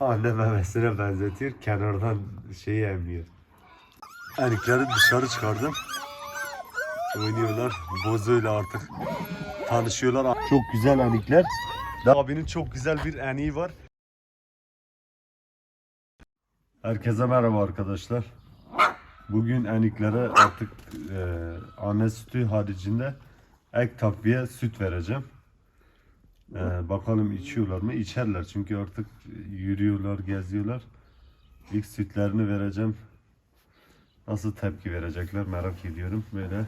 anne memesine benzetiyor. Kenardan şeyi emmiyor. Erikleri dışarı çıkardım. Oynuyorlar. Bozoyla artık tanışıyorlar. Çok güzel enikler. Abinin çok güzel bir eniği var. Herkese merhaba arkadaşlar. Bugün eniklere artık e, anne sütü haricinde ek takviye süt vereceğim. E, bakalım içiyorlar mı? İçerler çünkü artık yürüyorlar, geziyorlar. İlk sütlerini vereceğim. Nasıl tepki verecekler merak ediyorum. Böyle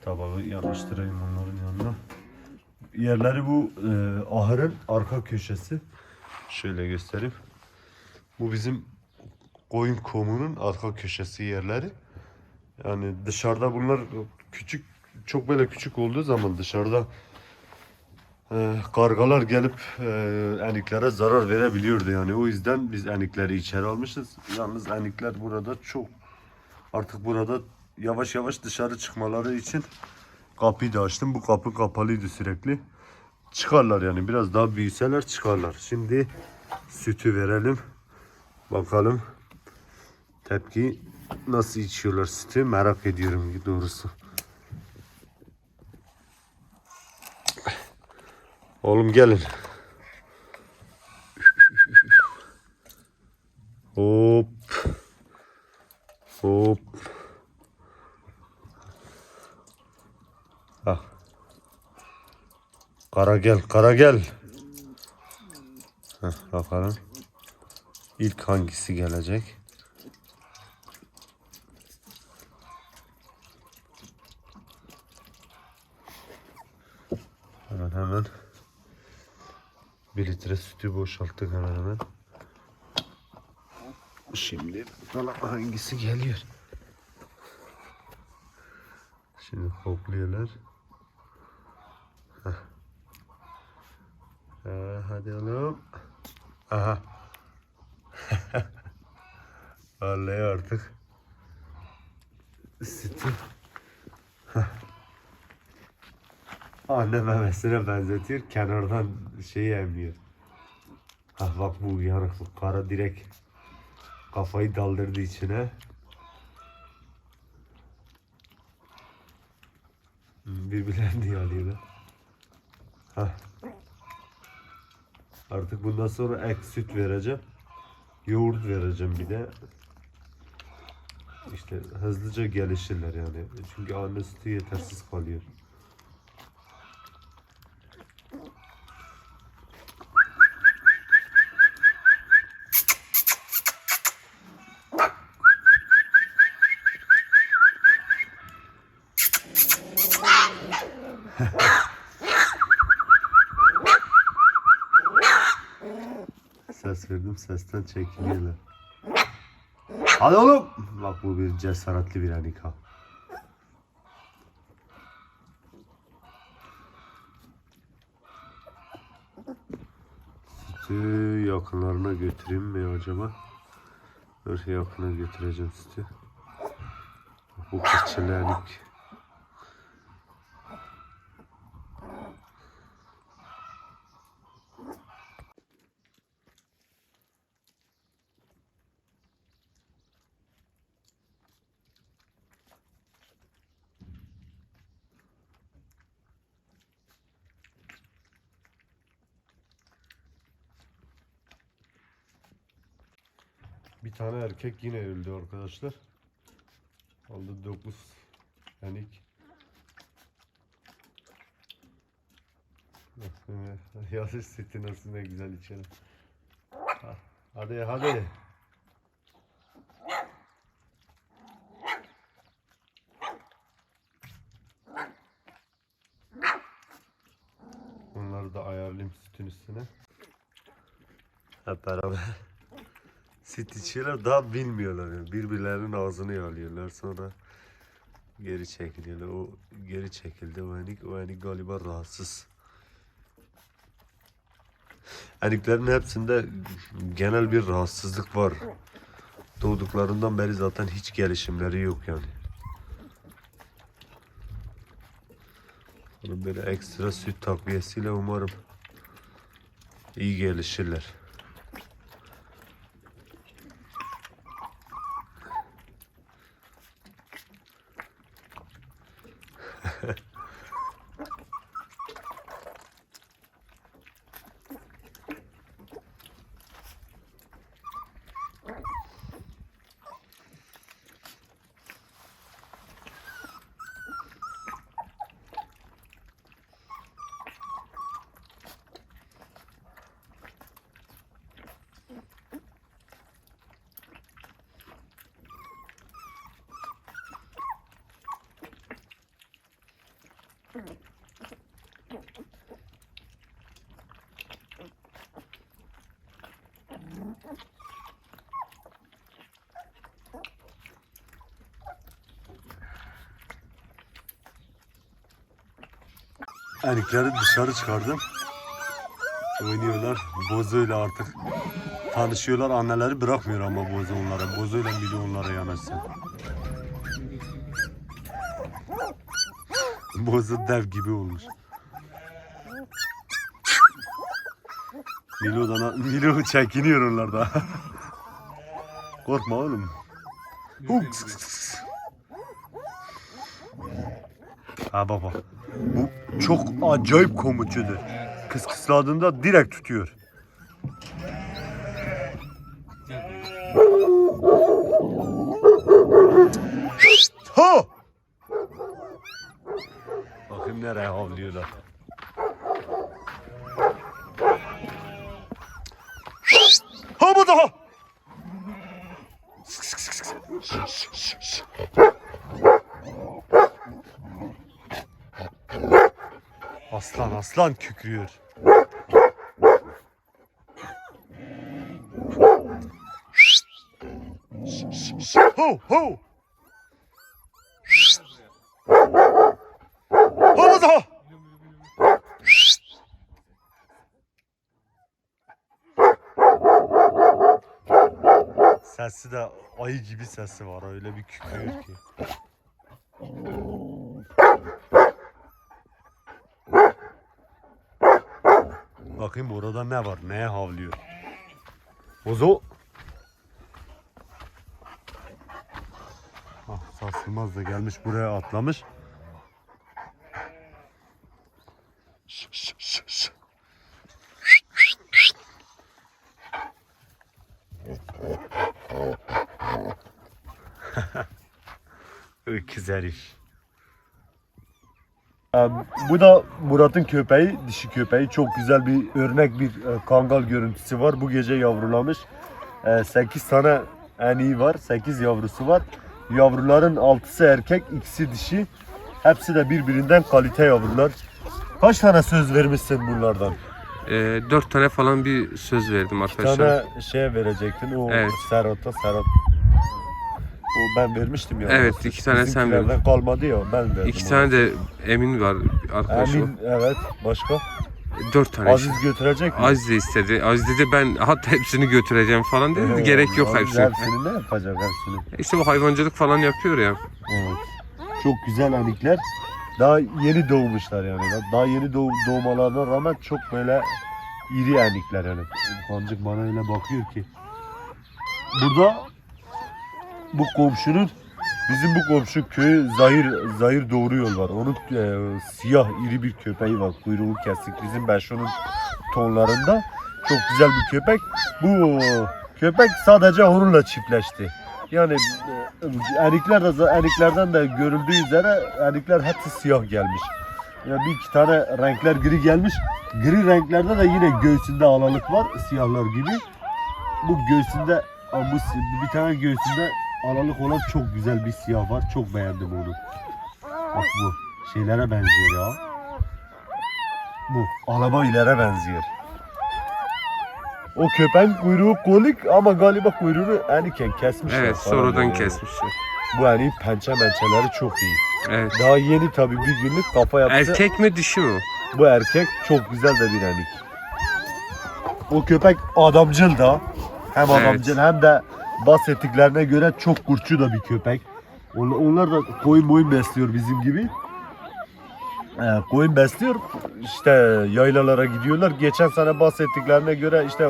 tabağı yanaştırayım onların yanına. Yerleri bu e, ahırın arka köşesi. Şöyle göstereyim. Bu bizim koyun komunun arka köşesi yerleri. Yani dışarıda bunlar küçük çok böyle küçük olduğu zaman dışarıda e, kargalar gelip e, eniklere zarar verebiliyordu yani. O yüzden biz enikleri içeri almışız. Yalnız enikler burada çok artık burada yavaş yavaş dışarı çıkmaları için kapıyı da açtım. Bu kapı kapalıydı sürekli. Çıkarlar yani biraz daha büyüseler çıkarlar. Şimdi sütü verelim. Bakalım tepki nasıl içiyorlar sütü merak ediyorum doğrusu. Oğlum gelin. Hop. Hop. Ah. Kara gel, kara gel. Heh, bakalım. İlk hangisi gelecek? Hemen hemen bir litre sütü boşalttık hemen hemen. Şimdi bakalım hangisi geliyor. Şimdi kokluyorlar. Heh. Ha, hadi oğlum. Aha. Vallahi artık sütü anne memesine benzetiyor. Kenardan şeyi emmiyor. Ha bak bu uyanık bu kara direkt kafayı daldırdı içine. Hmm, Birbirlerini yalıyorlar. Ha. Artık bundan sonra ek süt vereceğim. Yoğurt vereceğim bir de. İşte hızlıca gelişirler yani. Çünkü anne sütü yetersiz kalıyor. Ses verdim sesten çekiliyorlar. Hadi oğlum. Bak bu bir cesaretli bir anika. Sütü yakınlarına götüreyim mi acaba? Dur yakına götüreceğim sütü. Bu kırçılanik. Bir tane erkek yine öldü arkadaşlar. Aldı 9 yanik. Yazış sütü nasıl ne güzel içelim. Ha, Hadi hadi. Bunları da ayarlayayım sütün üstüne. Hep beraber. İçiyorlar daha bilmiyorlar yani. Birbirlerinin ağzını yalıyorlar sonra geri çekiliyorlar. O geri çekildi o enik. O enik galiba rahatsız. Eniklerin hepsinde genel bir rahatsızlık var. Doğduklarından beri zaten hiç gelişimleri yok yani. Sonra Böyle ekstra süt takviyesiyle umarım iyi gelişirler. Erkekleri dışarı çıkardım. Oynuyorlar. Bozo'yla artık tanışıyorlar. Anneleri bırakmıyor ama bozu onlara. Bozo'yla bir de onlara yanaşsın. Bozo dev gibi olmuş. Milo'dan Milo çekiniyor onlarda. Korkma oğlum. Huk, sık, sık, sık. Ha baba. Bu çok acayip komutçudur. Kıs kısladığında direkt tutuyor. Ha! Bakayım nereye havlıyorlar. Ha bu daha! Aslan aslan kükrüyor. Ho ho! Sesi de ayı gibi sesi var öyle bir kükrüyor ki. Bakayım orada ne var? Neye havlıyor? Ozo. Ah, sarsılmaz da gelmiş buraya atlamış. Şş, şş, şş, şş. Öküz herif. Ee, Bu da Murat'ın köpeği, dişi köpeği. Çok güzel bir örnek bir e, kangal görüntüsü var. Bu gece yavrulamış. 8 tane eniği var, 8 yavrusu var. Yavruların 6'sı erkek, ikisi dişi. Hepsi de birbirinden kalite yavrular. Kaç tane söz vermişsin bunlardan? Ee, dört tane falan bir söz verdim Bir arkadaşlar. tane şeye verecektin. O Evet. Serhat'a, Serhat. O ben vermiştim ya. Evet, iki tane sen bizimkilerden verdin. kalmadı ya ben verdim. İki tane de Emin var arkadaşım. Emin evet başka. Dört tane. Aziz götürecek mi? Aziz de istedi. Aziz dedi ben hatta hepsini götüreceğim falan dedi. Evet, Gerek yok Aziz hepsine. Hepsini ne yapacak hepsini? İşte bu hayvancılık falan yapıyor ya. Evet. Çok güzel anikler. Daha yeni doğmuşlar yani. Daha yeni doğ doğmalarına rağmen çok böyle iri anikler yani. Kancık bana öyle bakıyor ki. Burada bu komşunun bizim bu komşu köyü Zahir Zahir doğru yol var. Onun e, siyah iri bir köpeği var. Kuyruğu kesik. Bizim Beşo'nun tonlarında. Çok güzel bir köpek. Bu köpek sadece onunla çiftleşti. Yani e, erikler de eriklerden de görüldüğü üzere erikler hepsi siyah gelmiş. Yani bir iki tane renkler gri gelmiş. Gri renklerde de yine göğsünde alalık var siyahlar gibi. Bu göğsünde bu bir tane göğsünde alalık olan çok güzel bir siyah var. Çok beğendim onu. Bak bu şeylere benziyor ya. Bu alaba ilere benziyor. O köpeğin kuyruğu kolik ama galiba kuyruğunu eniken kesmişler. Evet falan sonradan böyle. kesmişler. Bu yani pençe mençeleri çok iyi. Evet. Daha yeni tabii bir günlük kafa yapısı. Erkek mi dişi mi? Bu erkek çok güzel de bir enik. O köpek adamcıl da. Hem adamcıl hem de bahsettiklerine göre çok kurtçu da bir köpek. Onlar, onlar da koyun boyun besliyor bizim gibi. Ee, koyun besliyor. İşte yaylalara gidiyorlar. Geçen sene bahsettiklerine göre işte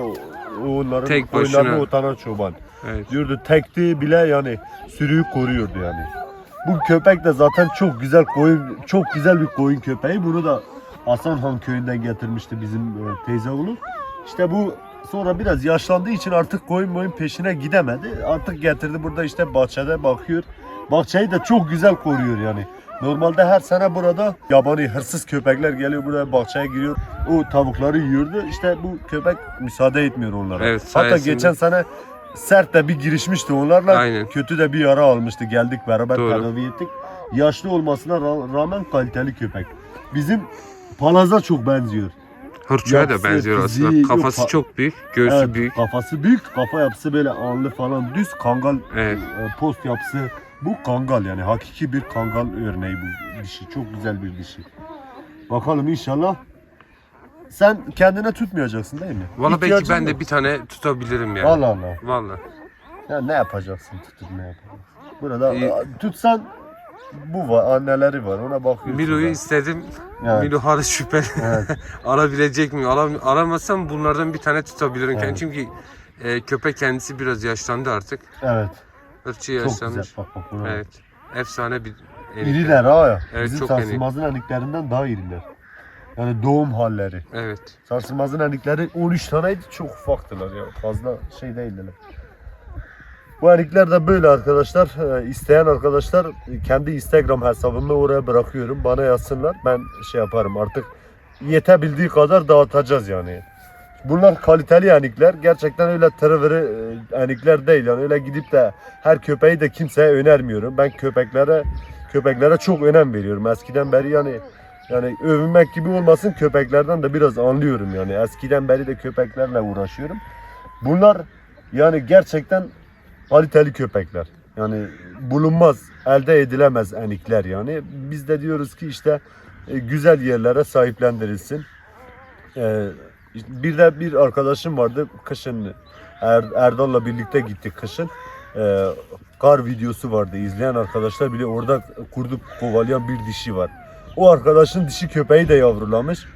onların Tek koyunlarını utanan çoban. Evet. Diyordu tekti bile yani sürüyü koruyordu yani. Bu köpek de zaten çok güzel koyun, çok güzel bir koyun köpeği. Bunu da Hasan Han köyünden getirmişti bizim e, teyze oğlu. İşte bu sonra biraz yaşlandığı için artık koyun boyun peşine gidemedi. Artık getirdi burada işte bahçede bakıyor. Bahçeyi de çok güzel koruyor yani. Normalde her sene burada yabani hırsız köpekler geliyor buraya bahçeye giriyor. O tavukları yiyordu. İşte bu köpek müsaade etmiyor onlara. Evet, Hatta sayesinde- geçen sene sert de bir girişmişti onlarla. Aynen. Kötü de bir yara almıştı. Geldik beraber Doğru. tedavi ettik. Yaşlı olmasına ra- rağmen kaliteli köpek. Bizim palaza çok benziyor. Hırçuya da benziyor fiziği, aslında. yok, Kafası pa- çok büyük. Göğsü Evet, büyük. Kafası büyük, kafa yapısı böyle alnı falan düz. Kangal Evet. e, post yapısı. Bu kangal yani hakiki bir kangal örneği bu dişi. Çok güzel bir dişi. Bakalım inşallah. Sen kendine tutmayacaksın değil mi? Valla belki ben de yok. bir tane tutabilirim yani. Allah Allah. Valla. Ya ne yapacaksın tutup ne yapacaksın? Burada İyi. tutsan bu var, anneleri var ona bakıyorsun. Milo'yu da. istedim. Evet. Milo hariç şüphe. Evet. Alabilecek mi? Alam alamazsam bunlardan bir tane tutabilirim. Evet. Çünkü e, köpek kendisi biraz yaşlandı artık. evet. Irkçı Çok yaşlanmış. güzel. Bak bak buna. Evet. Efsane bir enik. İriler ha. Evet, Bizim çok sarsılmazın eniklerinden daha iriler. Yani doğum halleri. Evet. Sarsılmazın enikleri 13 taneydi çok ufaktılar ya. Fazla şey değildiler. Bu enikler de böyle arkadaşlar. Ee, isteyen arkadaşlar kendi Instagram hesabımı oraya bırakıyorum. Bana yazsınlar. Ben şey yaparım artık yetebildiği kadar dağıtacağız yani. Bunlar kaliteli enikler. Gerçekten öyle tırıvırı enikler değil. Yani öyle gidip de her köpeği de kimseye önermiyorum. Ben köpeklere köpeklere çok önem veriyorum. Eskiden beri yani yani övünmek gibi olmasın köpeklerden de biraz anlıyorum yani. Eskiden beri de köpeklerle uğraşıyorum. Bunlar yani gerçekten kaliteli köpekler. Yani bulunmaz, elde edilemez enikler yani. Biz de diyoruz ki işte e, güzel yerlere sahiplendirilsin. E, bir de bir arkadaşım vardı kışın er, Erdal'la birlikte gittik kışın. E, kar videosu vardı. İzleyen arkadaşlar bile orada kurdu kovalayan bir dişi var. O arkadaşın dişi köpeği de yavrulamış.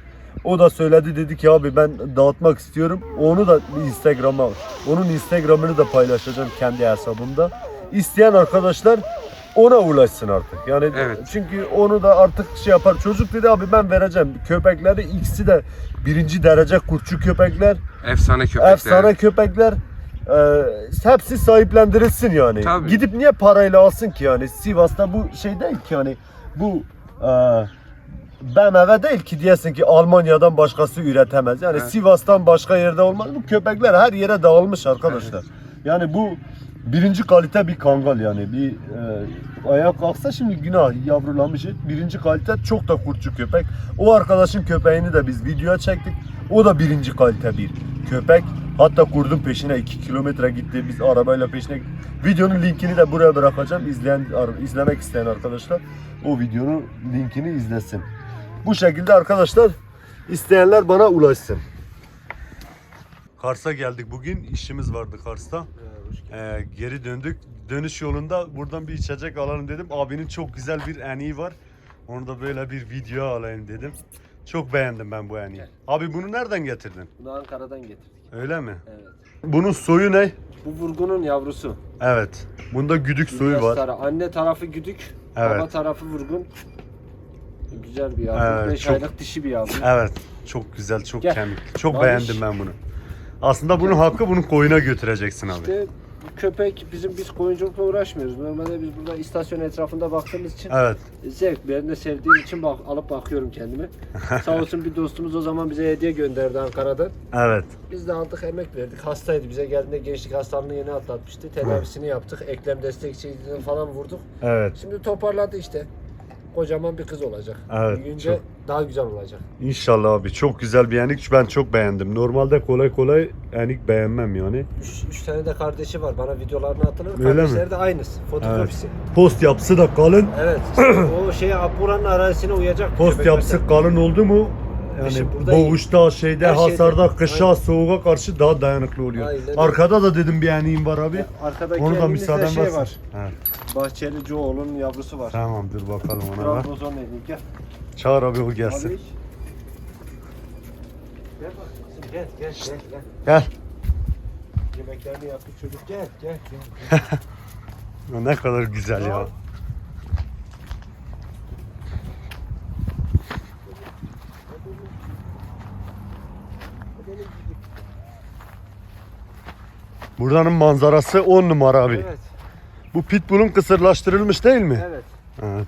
O da söyledi dedi ki abi ben dağıtmak istiyorum. Onu da Instagram'a, onun Instagram'ını da paylaşacağım kendi hesabımda. İsteyen arkadaşlar ona ulaşsın artık. Yani Evet. çünkü onu da artık şey yapar. Çocuk dedi abi ben vereceğim. Köpekleri ikisi de birinci derece kurtçu köpekler. Efsane köpekler. Efsane köpekler. Ee, hepsi sahiplendirilsin yani. Tabii. Gidip niye parayla alsın ki yani? Sivas'ta bu şey değil ki yani bu e, BMW değil ki diyesin ki Almanya'dan başkası üretemez. Yani Evet. Sivas'tan başka yerde olmaz. Bu köpekler her yere dağılmış arkadaşlar. Yani bu birinci kalite bir kangal yani. Bir e, ayağa kalksa şimdi günah yavrulamış. Birinci kalite çok da kurtçu köpek. O arkadaşın köpeğini de biz videoya çektik. O da birinci kalite bir köpek. Hatta kurdun peşine 2 kilometre gitti. Biz arabayla peşine gittik. Videonun linkini de buraya bırakacağım. İzleyen, izlemek isteyen arkadaşlar o videonun linkini izlesin. Bu şekilde arkadaşlar isteyenler bana ulaşsın. Kars'a geldik bugün. işimiz vardı Kars'ta. Ee, geri döndük. Dönüş yolunda buradan bir içecek alalım dedim. Abinin çok güzel bir eniği var. Onu da böyle bir video alayım dedim. Çok beğendim ben bu eniği. Abi bunu nereden getirdin? Bunu Ankara'dan getirdik. Öyle mi? Evet. Bunun soyu ne? Bu vurgunun yavrusu. Evet. Bunda güdük soyu var. Anne tarafı güdük, Evet. baba tarafı vurgun. Güzel bir yavru. Evet, 5 çok- aylık dişi bir yavru. Evet. Çok güzel, çok Gel. kemikli. Çok Maviş. beğendim ben bunu. Aslında bunun hakkı bunun koyuna götüreceksin abi. İşte köpek bizim biz koyunculukla uğraşmıyoruz. Normalde biz burada istasyon etrafında baktığımız için Evet. zevk. Ben de sevdiğim için bak, alıp bakıyorum kendime. Sağ olsun bir dostumuz o zaman bize hediye gönderdi Ankara'dan. Evet. Biz de aldık emek verdik. Hastaydı bize geldiğinde gençlik hastalığını yeni atlatmıştı. Tedavisini yaptık. Eklem destekçiliğini falan vurduk. Evet. Şimdi toparladı işte. Kocaman bir kız olacak. Evet, Büyüyünce çok- daha güzel olacak. İnşallah abi. Çok güzel bir enik. Ben çok beğendim. Normalde kolay kolay enik beğenmem yani. Üç, üç tane de kardeşi var. Bana videolarını atılır. Öyle Kardeşleri mi? de aynısı. Fotokopisi. Post yapısı da kalın. Evet. o şeye buranın arazisine uyacak. Post yapısı kalın oldu mu? Yani burada boğuşta, şeyde, her şeyde. hasarda, kışa, Aynen. soğuğa karşı daha dayanıklı oluyor. Aynen öyle. Arkada da dedim bir eniğim var abi. Arkadaki Onu da elimizde müsaaden şey varsa. var. Evet. Bahçeli Joe'nun yavrusu var. Tamamdır bakalım ona da. Trabzon elini gel. Çağır abi o gelsin. Gel bak gel gel gel gel. Gel. Yemeklerini yaptı çocuk gel gel gel. Ne kadar güzel ya. Buranın manzarası 10 numara abi. Evet. Bu pitbull'un kısırlaştırılmış değil mi? Evet. Evet.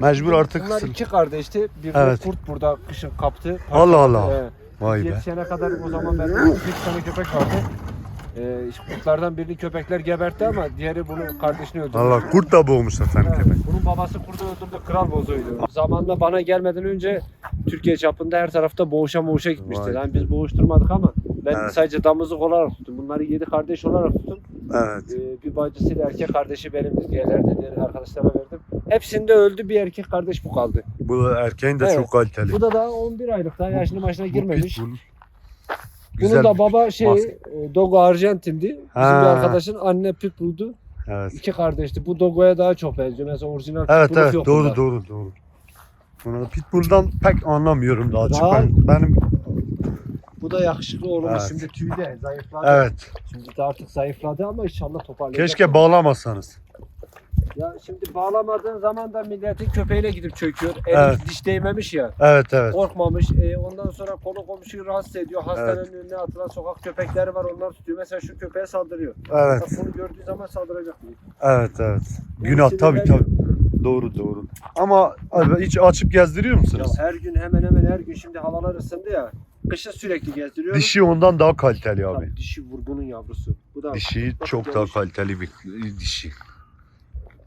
Mecbur artık Bunlar kısır. iki kardeşti. Bir Evet. kurt burada kışın kaptı. Allah Allah. Evet. Vay be. Yetişene kadar o zaman ben bir tane köpek vardı. Ee, işte kurtlardan birini köpekler gebertti ama diğeri bunu kardeşini öldürdü. Allah kurt da boğmuş efendim Evet, köpek. Bunun babası kurdu öldürdü, kral bozuydu. Zamanla bana gelmeden önce Türkiye çapında her tarafta boğuşa boğuşa Vay. gitmişti. Yani biz boğuşturmadık ama ben Evet. sadece damızlık olarak tuttum. Bunları yedi kardeş olarak tuttum. Evet. Ee, bir bacısıyla erkek kardeşi benimdi. Diğerlerde diğer arkadaşlara verdim. Hepsinde öldü. Bir erkek kardeş bu kaldı. Bu erkeğin de Evet. çok kaliteli. Bu da daha 11 aylık. Daha yaşlı başına girmemiş. Pitbull. Bunun Güzel da bir- baba şey maske. e, Dogo Arjantin'di. Bizim Ha. bir arkadaşın anne Pitbull'du. Evet. İki kardeşti. Bu Dogo'ya daha çok benziyor. Mesela orijinal Evet Pitbull'u evet yok doğru doğru doğru. Bunu Pitbull'dan pek anlamıyorum daha açık. Daha- Ben, benim Bu da yakışıklı oğlum. Evet. Şimdi tüyde zayıfladı. evet. Şimdi de artık zayıfladı ama inşallah toparlayacak. Keşke bağlamasanız. Ya şimdi bağlamadığın zaman da milletin köpeğine gidip çöküyor. Eli Evet. diş değmemiş ya. Evet evet. Korkmamış. E, ondan sonra konu komşuyu rahatsız ediyor. Hastanın önüne atılan sokak köpekleri var. Onlar tutuyor. Mesela şu köpeğe saldırıyor. Evet. Bak bunu gördüğü zaman saldıracak. Evet evet. Günah tabii tabii. Doğru doğru. Ama hiç açıp gezdiriyor Ya musunuz? her gün hemen hemen her gün şimdi havalar ısındı ya. Kışın sürekli gezdiriyorum. Dişi ondan daha kaliteli abi. Tabii, dişi vurgunun yavrusu. Bu da Dişi Bakın çok daha gelmiş. kaliteli bir dişi.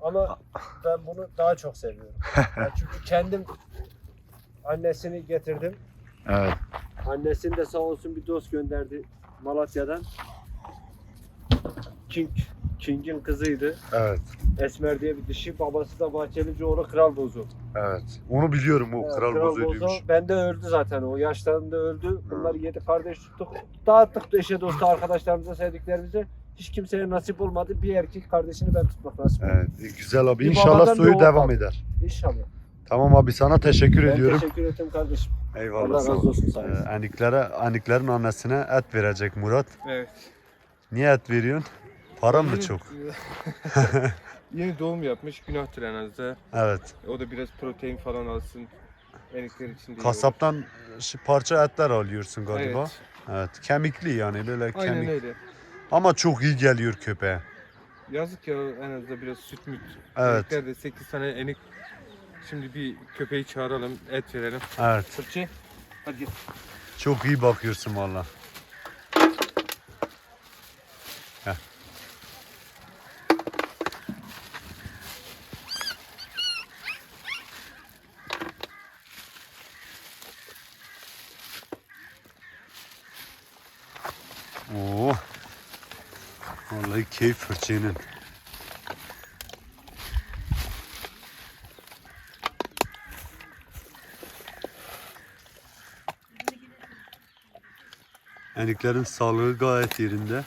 Ama ben bunu daha çok seviyorum. Ya çünkü kendim annesini getirdim. Evet. Annesini de sağ olsun bir dost gönderdi Malatya'dan. King, King'in kızıydı. Evet. Esmer diye bir dişi. Babası da Bahçelicioğlu Kral Bozu. Evet. Onu biliyorum o Evet, kral bozuymuş. Bende öldü zaten. O yaşlarında öldü. Bunlar yedi kardeş tuttuk. Dağıttık da eşe dostu arkadaşlarımıza, sevdiklerimize. Hiç kimseye nasip olmadı. Bir erkek kardeşini ben tutmak nasip oldu. Evet. Güzel abi. Bir İnşallah babadan bir soyu oğul devam kaldı. eder. İnşallah. Tamam abi sana teşekkür Ben ediyorum. teşekkür ederim kardeşim. Eyvallah. Allah sağ razı ol. olsun. Ee, eniklere, eniklerin annesine et verecek Murat. Evet. Niye et veriyorsun? Param mı Yeni- çok? Yeni doğum yapmış. Günahtır en az da. Evet. O da biraz protein falan alsın. Enikler için. Kasaptan şu parça etler alıyorsun galiba. Evet. Evet. Kemikli yani böyle Aynen kemik. öyle. Ama çok iyi geliyor köpeğe. Yazık ya en az da biraz süt müt. Evet. Enikler de 8 tane enik. Şimdi bir köpeği çağıralım, et verelim. Evet. Fırçı. Hadi git. Çok iyi bakıyorsun valla. Heh. Vallahi keyif fırçanın. Eniklerin sağlığı gayet yerinde.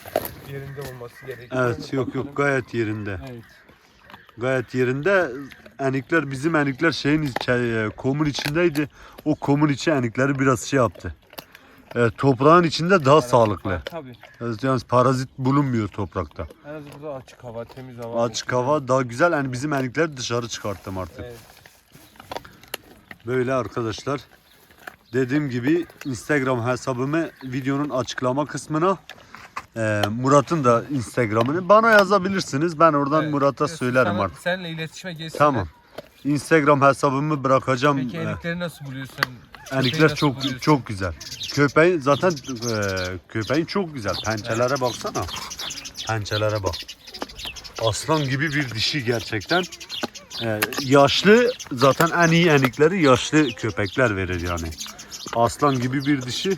Yerinde olması gerekiyor. Evet yok yok gayet yerinde. Evet. Gayet yerinde. Enikler bizim enikler şeyin e, komun içindeydi. O komun içi enikleri biraz şey yaptı. E, toprağın içinde daha sağlıklı. Tabii. Yani parazit bulunmuyor toprakta. En az burada açık hava, temiz hava. Açık hava daha güzel. Yani bizim enikleri dışarı çıkarttım artık. Evet. Böyle arkadaşlar. Dediğim gibi Instagram hesabımı videonun açıklama kısmına e, Murat'ın da Instagram'ını bana yazabilirsiniz. Ben oradan Evet. Murat'a söylerim sana- artık. Seninle iletişime geçsin. Tamam. Instagram hesabımı bırakacağım. Peki E, enikleri nasıl buluyorsun? Köpeği Enikler nasıl çok buluyorsun? çok güzel. Köpeğin zaten e, köpeğin çok güzel. Pençelere baksana. Pençelere bak. Aslan gibi bir dişi gerçekten. E, yaşlı zaten en iyi enikleri yaşlı köpekler verir yani. Aslan gibi bir dişi.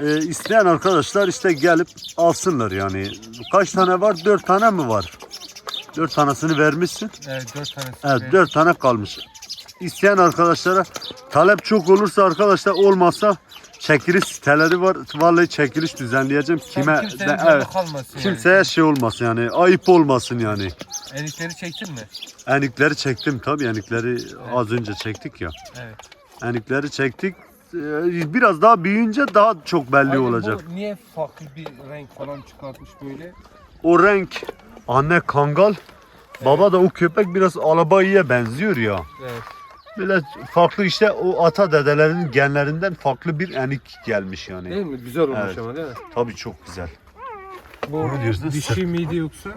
E, isteyen arkadaşlar işte gelip alsınlar yani. Kaç tane var? Dört tane mi var? Dört tanesini vermişsin. Evet, 4 tanesi. Evet dört tane kalmış. İsteyen arkadaşlara talep çok olursa arkadaşlar olmazsa çekiliş siteleri var. Vallahi çekiliş düzenleyeceğim. Kime de- evet. kalmasın Kimseye yani. şey olmasın yani ayıp olmasın yani. Enikleri çektin mi? Enikleri çektim tabii enikleri az önce çektik ya. Evet. Enikleri çektik. Ee, Biraz daha büyüyünce daha çok belli Hayır, olacak. Bu niye farklı bir renk falan çıkartmış böyle? O renk anne kangal. Baba da o köpek biraz alabayıya benziyor ya. Evet. Böyle farklı işte o ata dedelerinin genlerinden farklı bir enik gelmiş yani. Değil mi? Güzel olmuş Evet. ama değil mi? Tabii çok güzel. Bu Ne diyorsun? dişi miydi yoksa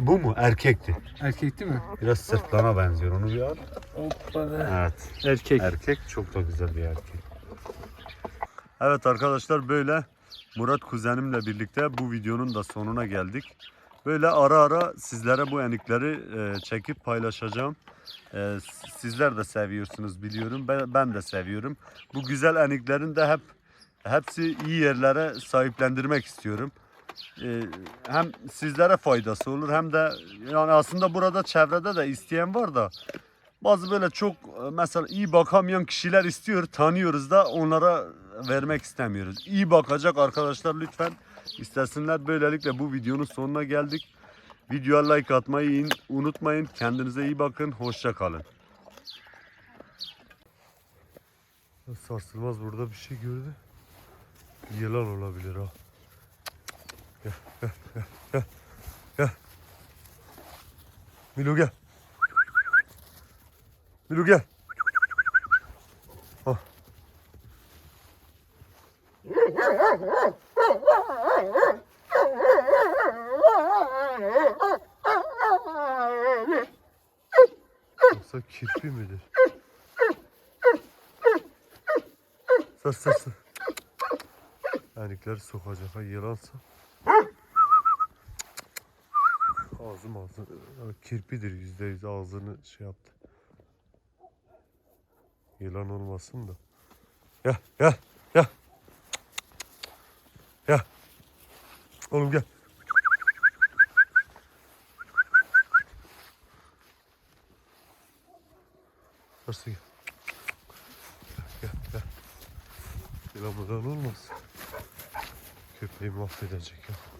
Bu mu? Erkekti. erkek değil mi? Biraz sırtlana benziyor. Onu bir al. Hoppala. Evet. Erkek. Erkek çok da güzel bir erkek. Evet arkadaşlar böyle Murat kuzenimle birlikte bu videonun da sonuna geldik. Böyle ara ara sizlere bu enikleri e, çekip paylaşacağım. E, sizler de seviyorsunuz biliyorum. Ben, ben de seviyorum. Bu güzel eniklerin de hep hepsi iyi yerlere sahiplendirmek istiyorum. e, hem sizlere faydası olur hem de yani aslında burada çevrede de isteyen var da bazı böyle çok e, mesela iyi bakamayan kişiler istiyor tanıyoruz da onlara vermek istemiyoruz. İyi bakacak arkadaşlar lütfen istesinler. Böylelikle bu videonun sonuna geldik. Videoya like atmayı unutmayın. Kendinize iyi bakın. Hoşça kalın. Sarsılmaz burada bir şey gördü. Yılan olabilir ha. Gel, gel, gel, gel. Gel. Milo gel. Milo gel. Yoksa kirpi midir? Sar sar sar. Erkekleri sokacak ha yılansa. Ağzım ağzı ya kirpidir yüzde yüz ağzını şey yaptı. Yılan olmasın da. Gel gel. Gel. Oğlum gel. Nasıl gel? Gel gel. Yılan buradan olmaz. Köpeği mahvedecek ya.